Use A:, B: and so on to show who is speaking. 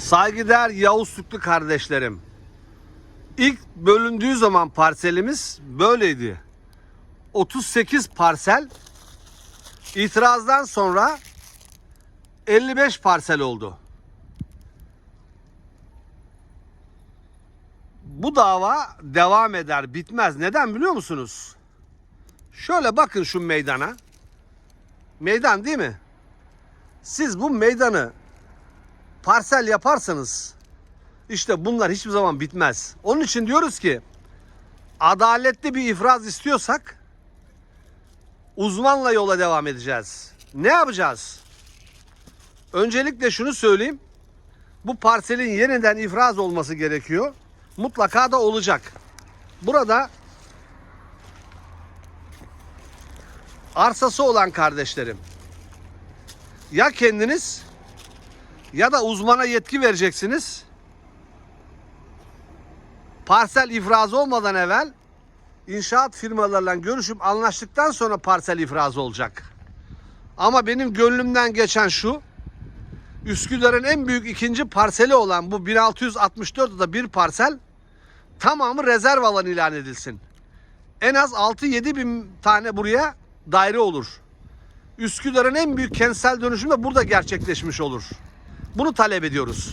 A: Saygıdeğer Yavuz Süklü kardeşlerim. İlk bölündüğü zaman parselimiz böyleydi. 38 parsel itirazdan sonra 55 parsel oldu. Bu dava devam eder, bitmez. Neden biliyor musunuz? Şöyle bakın şu meydana. Meydan değil mi? Siz bu meydanı parsel yaparsanız işte bunlar hiçbir zaman bitmez. Onun için diyoruz ki adaletli bir ifraz istiyorsak uzmanla yola devam edeceğiz. Ne yapacağız? Öncelikle şunu söyleyeyim. Bu parselin yeniden ifraz olması gerekiyor. Mutlaka da olacak. Burada arsası olan kardeşlerim ya kendiniz ya da uzmana yetki vereceksiniz. Parsel ifrazı olmadan evvel inşaat firmalarıyla görüşüp anlaştıktan sonra parsel ifrazı olacak. Ama benim gönlümden geçen şu. Üsküdar'ın en büyük ikinci parseli olan bu 1664 da bir parsel tamamı rezerv alan ilan edilsin. En az 6-7 bin tane buraya daire olur. Üsküdar'ın en büyük kentsel dönüşümü de burada gerçekleşmiş olur. Bunu talep ediyoruz.